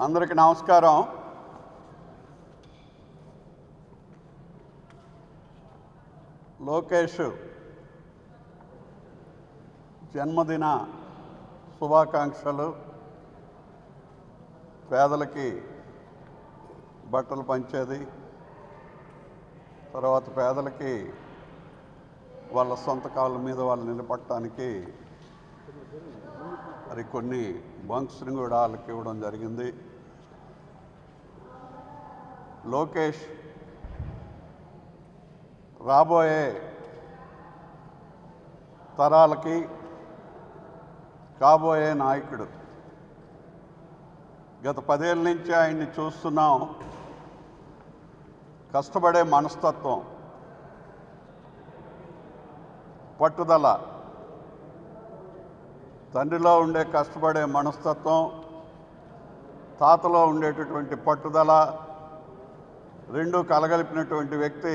అందరికీ నమస్కారం. లోకేష్ జన్మదిన శుభాకాంక్షలు. పేదలకి బట్టలు పంచేది. తర్వాత పేదలకి వాళ్ళ సొంత కాళ్ళ మీద వాళ్ళు నిలబడటానికి మరి కొన్ని బంక్స్ని కూడా వాళ్ళకి ఇవ్వడం జరిగింది. లోకేష్ రాబోయే తరాలకి కాబోయే నాయకుడు. గత పదేళ్ళ నుంచి ఆయన్ని చూస్తున్నాం. కష్టపడే మనస్తత్వం పట్టుదల తండ్రిలో ఉండే కష్టపడే మనస్తత్వం తాతలో ఉండేటటువంటి పట్టుదల రెండు కలగలిపినటువంటి వ్యక్తి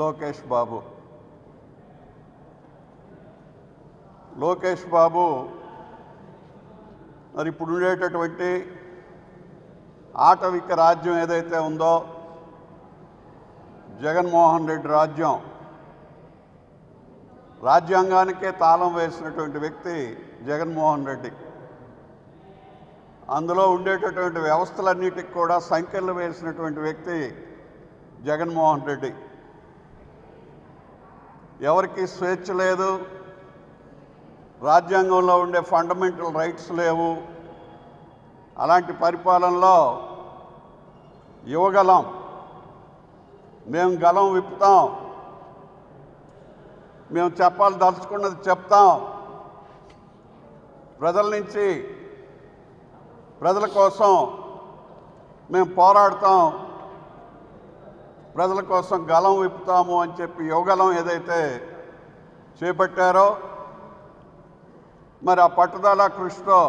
లోకేష్ బాబు. లోకేష్ బాబు మరి ఇప్పుడు ఉండేటటువంటి ఆటవిక రాజ్యం ఏదైతే ఉందో జగన్మోహన్ రెడ్డి రాజ్యం. రాజ్యాంగానికే తాళం వేసినటువంటి వ్యక్తి జగన్మోహన్ రెడ్డి. అందులో ఉండేటటువంటి వ్యవస్థలన్నిటికి కూడా సంఖ్యలు వేసినటువంటి వ్యక్తి జగన్మోహన్ రెడ్డి. ఎవరికి స్వేచ్ఛ లేదు రాజ్యాంగంలో ఉండే ఫండమెంటల్ రైట్స్ లేవు. అలాంటి పరిపాలనలో యువగలం మేము గలం విప్పుతాం. మేము చెప్పాలి దలుచుకున్నది చెప్తాం. ప్రజల నుంచి ప్రజల కోసం మేము పోరాడతాం. ప్రజల కోసం గలం విప్పుతాము అని చెప్పి యువగలం ఏదైతే చేపట్టారో మరి ఆ పట్టుదల కృషితో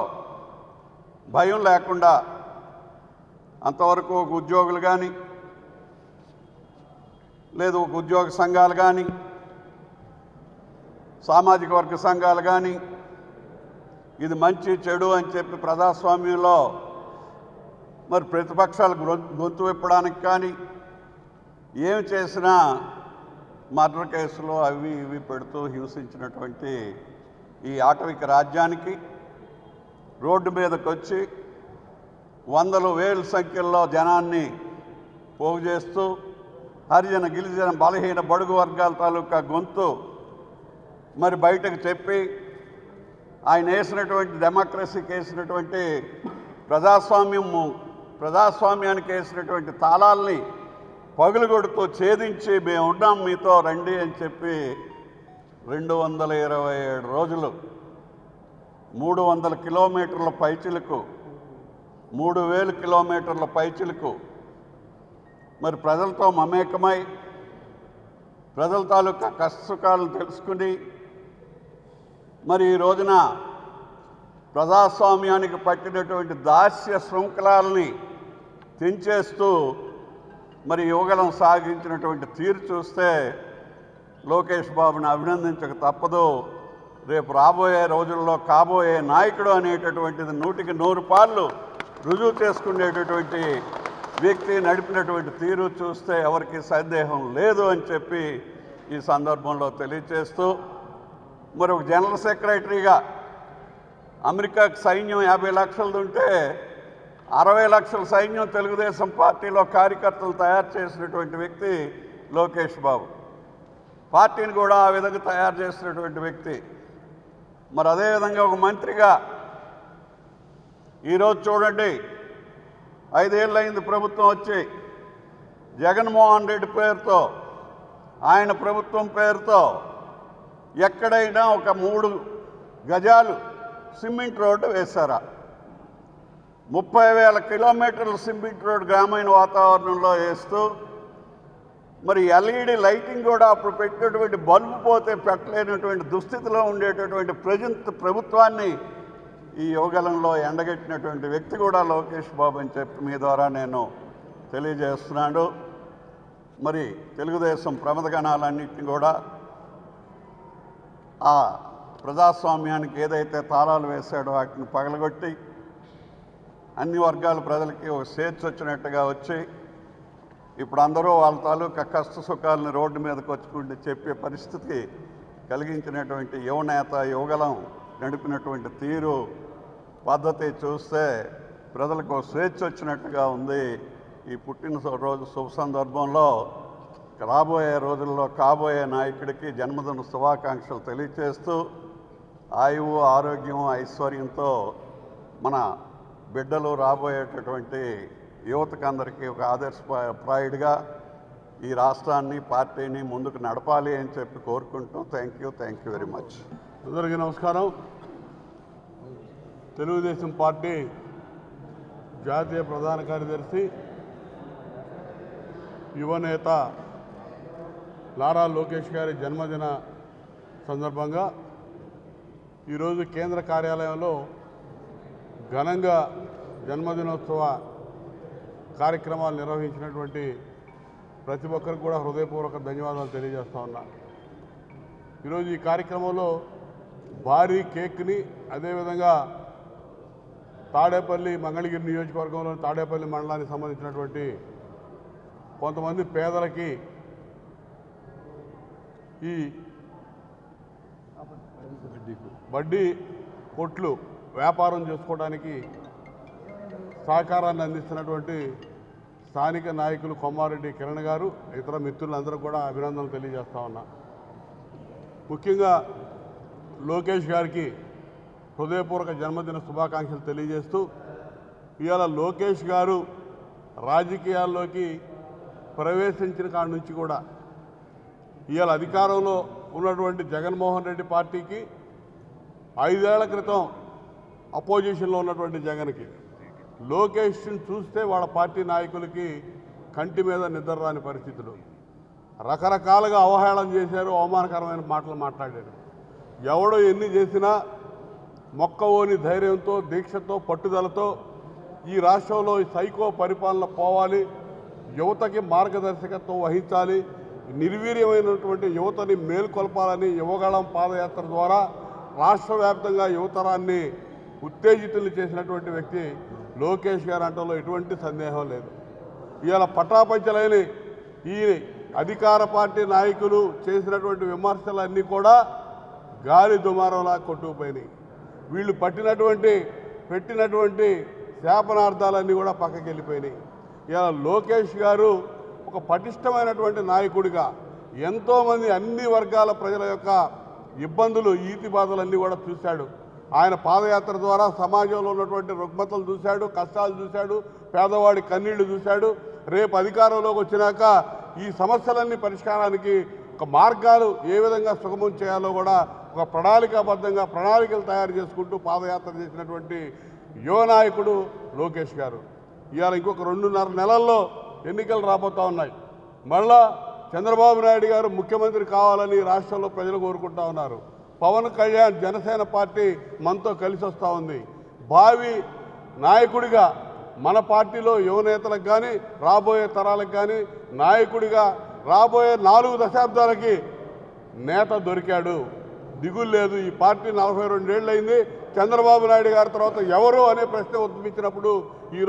భయం లేకుండా అంతవరకు ఒక ఉద్యోగులు కానీ లేదు ఒక ఉద్యోగ సంఘాలు కానీ సామాజిక వర్గ సంఘాలు కానీ ఇది మంచి చెడు అని చెప్పి ప్రజాస్వామ్యంలో మరి ప్రతిపక్షాలు గొంతు విప్పడానికి కానీ ఏం చేసినా మర్డర్ కేసులు అవి ఇవి పెడుతూ హింసించినటువంటి ఈ ఆటవిక రాజ్యానికి రోడ్డు మీదకి వచ్చి వందల వేల సంఖ్యలో జనాన్ని పోగు చేస్తూ హరిజన గిరిజన బలహీన బడుగు వర్గాల తాలూకా గొంతు మరి బయటకు చెప్పి ఆయన వేసినటువంటి డెమోక్రసీకి వేసినటువంటి ప్రజాస్వామ్యము ప్రజాస్వామ్యానికి వేసినటువంటి తాళాల్ని పగులుగొడుతూ ఛేదించి మేము ఉన్నాం మీతో రండి అని చెప్పి రెండు వందల ఇరవై ఏడు రోజులు మూడు వందల కిలోమీటర్ల పైచిలకు మూడు వేలు కిలోమీటర్ల పైచిలకు మరి ప్రజలతో మమేకమై ప్రజల తాలూకా కష్టసుఖాలను తెలుసుకుని మరి ఈ రోజున ప్రజాస్వామ్యానికి పట్టినటువంటి దాస్య శృంఖలాలని తెంచేస్తూ మరి యువగలం సాగించినటువంటి తీరు చూస్తే లోకేష్ బాబుని అభినందించక తప్పదు. రేపు రాబోయే రోజుల్లో కాబోయే నాయకుడు అనేటటువంటిది నూటికి నూరు పాళ్ళు రుజువు చేసుకునేటటువంటి వ్యక్తి నడిపినటువంటి తీరు చూస్తే ఎవరికి సందేహం లేదు అని చెప్పి ఈ సందర్భంలో తెలియచేస్తూ మరి ఒక జనరల్ సెక్రటరీగా అమెరికాకు సైన్యం యాభై లక్షలది ఉంటే అరవై లక్షల సైన్యం తెలుగుదేశం పార్టీలో కార్యకర్తలు తయారు చేసినటువంటి వ్యక్తి లోకేష్ బాబు. పార్టీని కూడా ఆ విధంగా తయారు చేసినటువంటి వ్యక్తి. మరి అదేవిధంగా ఒక మంత్రిగా ఈరోజు చూడండి ఐదేళ్ళయింది ప్రభుత్వం వచ్చి జగన్మోహన్ రెడ్డి పేరుతో ఆయన ప్రభుత్వం పేరుతో ఎక్కడైనా ఒక మూడు గజాలు సిమెంట్ రోడ్డు వేశారా? ముప్పై వేల కిలోమీటర్ల సిమెంట్ రోడ్ గ్రామీణ వాతావరణంలో వేస్తూ మరి ఎల్ఈడి లైటింగ్ కూడా అప్పుడు పెట్టినటువంటి బల్బు పోతే పెట్టలేనటువంటి దుస్థితిలో ఉండేటటువంటి ప్రజెంట్ ప్రభుత్వాన్ని ఈ యోగలంలో ఎండగట్టినటువంటి వ్యక్తి కూడా లోకేష్ బాబు అని చెప్పి మీ ద్వారా నేను తెలియజేస్తున్నాను. మరి తెలుగుదేశం ప్రమదగణాలన్నింటినీ కూడా ఆ ప్రజాస్వామ్యానికి ఏదైతే తాళాలు వేశాడో వాటిని పగలగొట్టి అన్ని వర్గాల ప్రజలకి ఒక స్వేచ్ఛ వచ్చినట్టుగా వచ్చి ఇప్పుడు అందరూ వాళ్ళ తాలూకా కష్ట సుఖాలను రోడ్డు మీదకి వచ్చుకుంటే చెప్పే పరిస్థితి కలిగించినటువంటి యువనేత యువగలం నడిపినటువంటి తీరు పద్ధతి చూస్తే ప్రజలకు స్వేచ్ఛ వచ్చినట్టుగా ఉంది. ఈ పుట్టిన రోజు శుభ సందర్భంలో రాబోయే రోజుల్లో కాబోయే నాయకుడికి జన్మదిన శుభాకాంక్షలు తెలియచేస్తూ ఆయువు ఆరోగ్యం ఐశ్వర్యంతో మన బిడ్డలు రాబోయేటటువంటి యువతకు అందరికీ ఒక ఆదర్శప్రాయుడిగా ఈ రాష్ట్రాన్ని పార్టీని ముందుకు నడపాలి అని చెప్పి కోరుకుంటాం thank you thank you very much అందరికీ నమస్కారం. తెలుగుదేశం పార్టీ జాతీయ ప్రధాన కార్యదర్శి యువనేత లారా లోకేష్ గారి జన్మదిన సందర్భంగా ఈరోజు కేంద్ర కార్యాలయంలో ఘనంగా జన్మదినోత్సవ కార్యక్రమాలు నిర్వహించినటువంటి ప్రతి ఒక్కరికి కూడా హృదయపూర్వక ధన్యవాదాలు తెలియజేస్తా ఉన్నా. ఈరోజు ఈ కార్యక్రమంలో భారీ కేక్ని అదేవిధంగా తాడేపల్లి మంగళగిరి నియోజకవర్గంలోని తాడేపల్లి మండలానికి సంబంధించినటువంటి కొంతమంది పేదలకి ఈ వడ్డీ కొట్లు వ్యాపారం చేసుకోవడానికి సహకారాన్ని అందిస్తున్నటువంటి స్థానిక నాయకులు కొమ్మారెడ్డి కిరణ్ గారు ఇతర మిత్రులందరూ కూడా అభినందనలు తెలియజేస్తా ఉన్నా. ముఖ్యంగా లోకేష్ గారికి హృదయపూర్వక జన్మదిన శుభాకాంక్షలు తెలియజేస్తూ ఇవాళ లోకేష్ గారు రాజకీయాల్లోకి ప్రవేశించిన కాడి నుంచి కూడా ఇవాళ అధికారంలో ఉన్నటువంటి జగన్మోహన్ రెడ్డి పార్టీకి ఐదేళ్ళ క్రితం అపోజిషన్లో ఉన్నటువంటి జగన్కి. లోకేష్ని చూస్తే వాళ్ళ పార్టీ నాయకులకి కంటి మీద నిద్ర రాని పరిస్థితులు. రకరకాలుగా అవహేళన చేశారు అవమానకరమైన మాటలు మాట్లాడారు. ఎవడు ఎన్ని చేసినా మొక్కవోని ధైర్యంతో దీక్షతో పట్టుదలతో ఈ రాష్ట్రంలో ఈ సైకో పరిపాలన పోవాలి యువతకి మార్గదర్శకత్వం వహించాలి నిర్వీర్యమైనటువంటి యువతని మేల్కొల్పాలని యువగళం పాదయాత్ర ద్వారా రాష్ట్ర వ్యాప్తంగా యువతరాన్ని ఉత్తేజితులు చేసినటువంటి వ్యక్తి లోకేష్ గారు అంటలో ఎటువంటి సందేహం లేదు. ఇవాళ పటాపంచలైన ఈ అధికార పార్టీ నాయకులు చేసినటువంటి విమర్శలన్నీ కూడా గాలి దుమారంలా కొట్టుకుపోయినాయి. వీళ్ళు పట్టినటువంటి పెట్టినటువంటి శాపనార్థాలన్నీ కూడా పక్కకి వెళ్ళిపోయినాయి ఇలా లోకేష్ గారు ఒక పటిష్టమైనటువంటి నాయకుడిగా ఎంతోమంది అన్ని వర్గాల ప్రజల యొక్క ఇబ్బందులు ఈతి బాధలన్నీ కూడా చూశాడు. ఆయన పాదయాత్ర ద్వారా సమాజంలో ఉన్నటువంటి రుగ్మతలు చూశాడు కష్టాలు చూశాడు పేదవాడి కన్నీళ్ళు చూశాడు. రేపు అధికారంలోకి వచ్చినాక ఈ సమస్యలన్నీ పరిష్కారానికి ఒక మార్గాలు ఏ విధంగా సుగమం చేయాలో కూడా ఒక ప్రణాళికాబద్ధంగా ప్రణాళికలు తయారు చేసుకుంటూ పాదయాత్ర చేసినటువంటి యువ నాయకుడు లోకేష్ గారు. ఇవాళ ఇంకొక రెండున్నర నెలల్లో ఎన్నికలు రాబోతా ఉన్నాయి. మళ్ళా చంద్రబాబు నాయుడు గారు ముఖ్యమంత్రి కావాలని రాష్ట్రంలో ప్రజలు కోరుకుంటా ఉన్నారు. పవన్ కళ్యాణ్ జనసేన పార్టీ మనతో కలిసి వస్తూ ఉంది. భావి నాయకుడిగా మన పార్టీలో యువనేతలకు కానీ రాబోయే తరాలకు కానీ నాయకుడిగా రాబోయే నాలుగు దశాబ్దాలకి నేత దొరికాడు. దిగులు లేదు. ఈ పార్టీ నలభై రెండేళ్ళు అయింది చంద్రబాబు నాయుడు గారి తర్వాత ఎవరు అనే ప్రశ్న ఉద్భవించినప్పుడు ఈ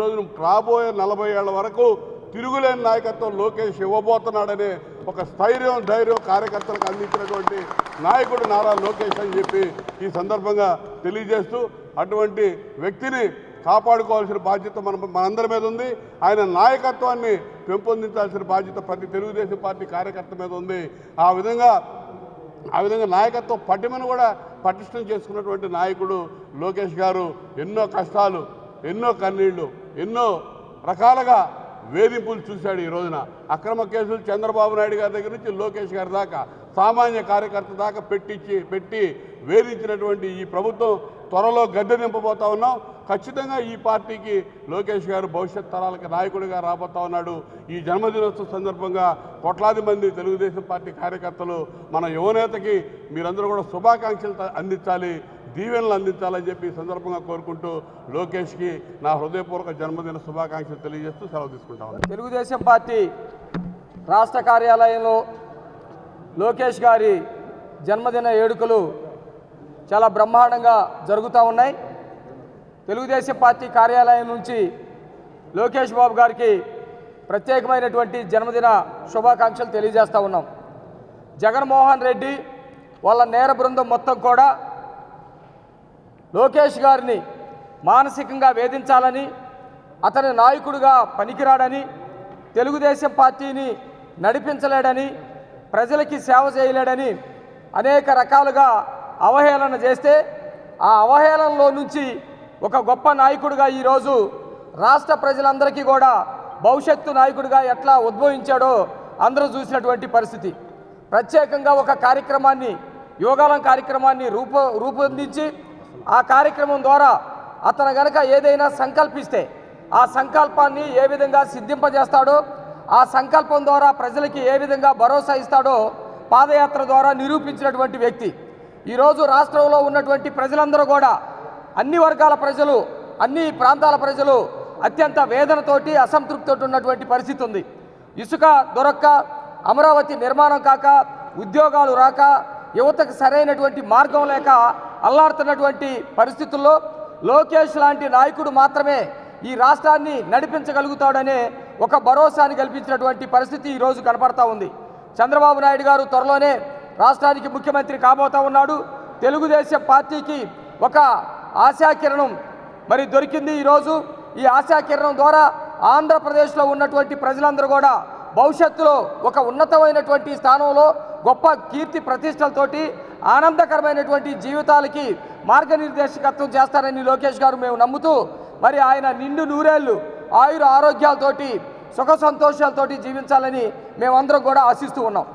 రాబోయే నలభై ఏళ్ళ వరకు తిరుగులేని నాయకత్వం లోకేష్ ఇవ్వబోతున్నాడనే ఒక స్థైర్యం ధైర్యం కార్యకర్తలకు అందించినటువంటి నాయకుడు నారా లోకేష్ అని చెప్పి ఈ సందర్భంగా తెలియజేస్తూ అటువంటి వ్యక్తిని కాపాడుకోవాల్సిన బాధ్యత మన మనందరి మీద ఉంది. ఆయన నాయకత్వాన్ని పెంపొందించాల్సిన బాధ్యత ప్రతి తెలుగుదేశం పార్టీ కార్యకర్త మీద ఉంది. ఆ విధంగా ఆ విధంగా నాయకత్వ పటిమను కూడా పటిష్టం చేసుకున్నటువంటి నాయకుడు లోకేష్ గారు ఎన్నో కష్టాలు ఎన్నో కన్నీళ్ళు ఎన్నో రకాలుగా వేధింపులు చూశాడు ఈ రోజున. అక్రమ కేసులు చంద్రబాబు నాయుడు గారి దగ్గర నుంచి లోకేష్ గారి దాకా సామాన్య కార్యకర్త దాకా పెట్టించి పెట్టి వేధించినటువంటి ఈ ప్రభుత్వం త్వరలో గద్దె నింపబోతా ఉన్నాం. ఖచ్చితంగా ఈ పార్టీకి లోకేష్ గారు భవిష్యత్ తరాలకు నాయకుడిగా రాబోతా ఉన్నాడు. ఈ జన్మదినోత్సవ సందర్భంగా కోట్లాది మంది తెలుగుదేశం పార్టీ కార్యకర్తలు మన యువనేతకి మీరందరూ కూడా శుభాకాంక్షలు అందించాలి. దీవెనలు అందించాలని చెప్పి ఈ సందర్భంగా కోరుకుంటూ లోకేష్కి నా హృదయపూర్వక జన్మదిన శుభాకాంక్షలు తెలియజేస్తూ సెలవు తీసుకుంటా తెలుగుదేశం పార్టీ రాష్ట్ర కార్యాలయంలో లోకేష్ గారి జన్మదిన వేడుకలు చాలా బ్రహ్మాండంగా జరుగుతూ ఉన్నాయి. తెలుగుదేశం పార్టీ కార్యాలయం నుంచి లోకేష్ బాబు గారికి ప్రత్యేకమైనటువంటి జన్మదిన శుభాకాంక్షలు తెలియజేస్తూ ఉన్నాం. జగన్మోహన్ రెడ్డి వాళ్ళ నేర బృందం మొత్తం కూడా లోకేష్ గారిని మానసికంగా వేధించాలని అతని నాయకుడిగా పనికిరాడని తెలుగుదేశం పార్టీని నడిపించలేడని ప్రజలకి సేవ చేయలేడని అనేక రకాలుగా అవహేళన చేస్తే ఆ అవహేళనలో నుంచి ఒక గొప్ప నాయకుడిగా ఈరోజు రాష్ట్ర ప్రజలందరికీ కూడా భవిష్యత్తు నాయకుడిగా ఎట్లా ఉద్భవించాడో అందరూ చూసినటువంటి పరిస్థితి. ప్రత్యేకంగా ఒక కార్యక్రమాన్ని యోగాలం కార్యక్రమాన్ని రూప రూపొందించి ఆ కార్యక్రమం ద్వారా అతను గనక ఏదైనా సంకల్పిస్తే ఆ సంకల్పాన్ని ఏ విధంగా సిద్ధింపజేస్తాడో ఆ సంకల్పం ద్వారా ప్రజలకి ఏ విధంగా భరోసా ఇస్తాడో పాదయాత్ర ద్వారా నిరూపించినటువంటి వ్యక్తి. ఈరోజు రాష్ట్రంలో ఉన్నటువంటి ప్రజలందరూ కూడా అన్ని వర్గాల ప్రజలు అన్ని ప్రాంతాల ప్రజలు అత్యంత వేదనతోటి అసంతృప్తితో ఉన్నటువంటి పరిస్థితి ఉంది. ఇసుక దొరక్క అమరావతి నిర్మాణం కాక ఉద్యోగాలు రాక యువతకు సరైనటువంటి మార్గం లేక అల్లాడుతున్నటువంటి పరిస్థితుల్లో లోకేష్ లాంటి నాయకుడు మాత్రమే ఈ రాష్ట్రాన్ని నడిపించగలుగుతాడనే ఒక భరోసాని కల్పించినటువంటి పరిస్థితి ఈరోజు కనపడతా ఉంది. చంద్రబాబు నాయుడు గారు త్వరలోనే రాష్ట్రానికి ముఖ్యమంత్రి కాబోతా ఉన్నాడు. తెలుగుదేశం పార్టీకి ఒక ఆశాకిరణం మరి దొరికింది ఈరోజు ఈ ఆశాకిరణం ద్వారా ఆంధ్రప్రదేశ్లో ఉన్నటువంటి ప్రజలందరూ కూడా భవిష్యత్తులో ఒక ఉన్నతమైనటువంటి స్థానంలో గొప్ప కీర్తి ప్రతిష్టలతోటి ఆనందకరమైనటువంటి జీవితాలకి మార్గనిర్దేశకత్వం చేస్తారని లోకేష్ గారు మేము నమ్ముతూ మరి ఆయన నిండు నూరేళ్ళు ఆయుర ఆరోగ్యాలతోటి సుఖ సంతోషాలతోటి జీవించాలని మేమందరం కూడా ఆశిస్తూ ఉన్నాం.